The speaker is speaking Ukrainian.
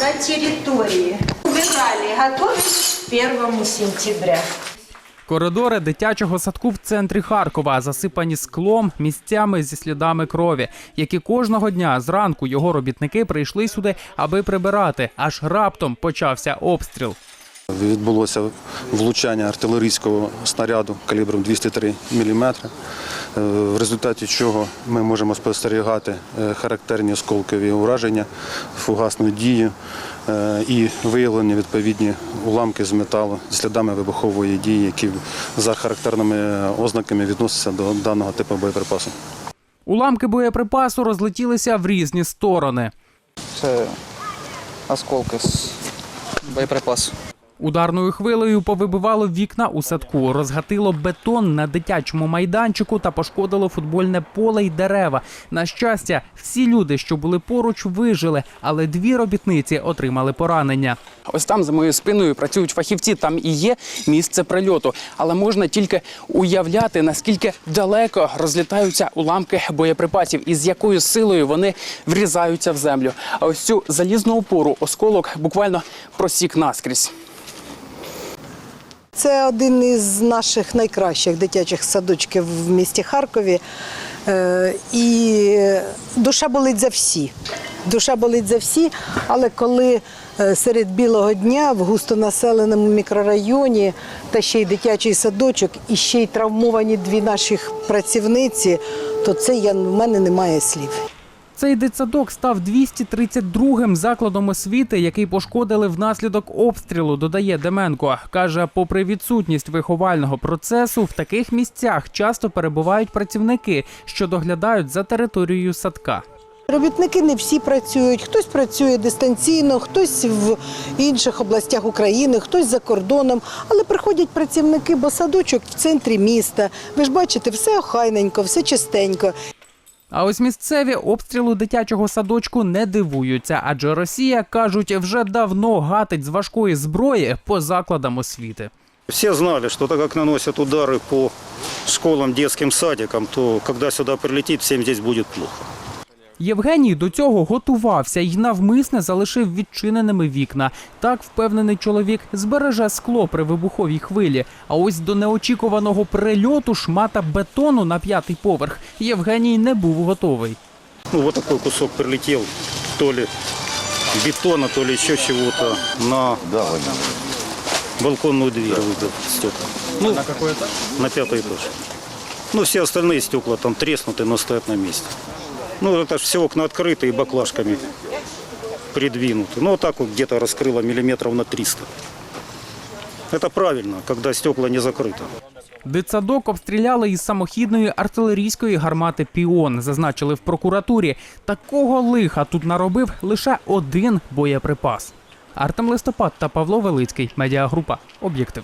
на території. Убирали, готові к 1 сентября. Коридори дитячого садку в центрі Харкова засипані склом, місцями зі слідами крові, які кожного дня зранку його робітники прийшли сюди, аби прибирати. Аж раптом почався обстріл. Відбулося влучання артилерійського снаряду калібром 203 мм, е, в результаті чого ми можемо спостерігати е, характерні осколкові ураження, фугасну дію е, і виявлені відповідні уламки з металу з слідами вибухової дії, які за характерними ознаками відносяться до даного типу боєприпасу. Уламки боєприпасу розлетілися в різні сторони. Це осколки з боєприпасу. Ударною хвилею повибивало вікна у садку, розгатило бетон на дитячому майданчику та пошкодило футбольне поле й дерева. На щастя, всі люди, що були поруч, вижили, але дві робітниці отримали поранення. Ось там за моєю спиною працюють фахівці. Там і є місце прильоту, але можна тільки уявляти, наскільки далеко розлітаються уламки боєприпасів і з якою силою вони врізаються в землю. А ось цю залізну опору осколок буквально просік наскрізь. Це один із наших найкращих дитячих садочків в місті Харкові. Е, І душа болить за всі. Душа болить за всі, але коли е, серед білого дня в густонаселеному мікрорайоні та ще й дитячий садочок, і ще й травмовані дві наших працівниці, то це я, в мене немає слів. Цей дитсадок став 232-м закладом освіти, який пошкодили внаслідок обстрілу, додає Деменко. Каже, попри відсутність виховального процесу, в таких місцях часто перебувають працівники, що доглядають за територією садка. Робітники не всі працюють, хтось працює дистанційно, хтось в інших областях України, хтось за кордоном. Але приходять працівники, бо садочок в центрі міста. Ви ж бачите, все охайненько, все чистенько. А ось місцеві обстрілу дитячого садочку не дивуються, адже Росія кажуть вже давно гатить з важкої зброї по закладам освіти. Все знали, что так как наносят удары по школам, детским садикам, то когда сюда прилетит, всем здесь будет плохо. Євгеній до цього готувався і навмисне залишив відчиненими вікна. Так впевнений чоловік збереже скло при вибуховій хвилі. А ось до неочікуваного прильоту шмата бетону на п'ятий поверх Євгеній не був готовий. Ну, вот такой кусок прилетел, то ли бетона, то ли еще чего-то, на балконную дверь выбил стекла. Ну, на какой этаж? На пятый этаж. Ну, все остальные стекла там треснуты, но стоят на месте. Ну, это ж все окна открыты и баклажками придвинуты. Ну, вот так вот где-то раскрыло миллиметров на 300. Это правильно, когда стекла не закрыты. Дитсадок обстріляли із самохідної артилерійської гармати Піон, зазначили в прокуратурі. Такого лиха тут наробив лише один боєприпас. Артем Листопад та Павло Велицький. Медіагрупа Об'єктив.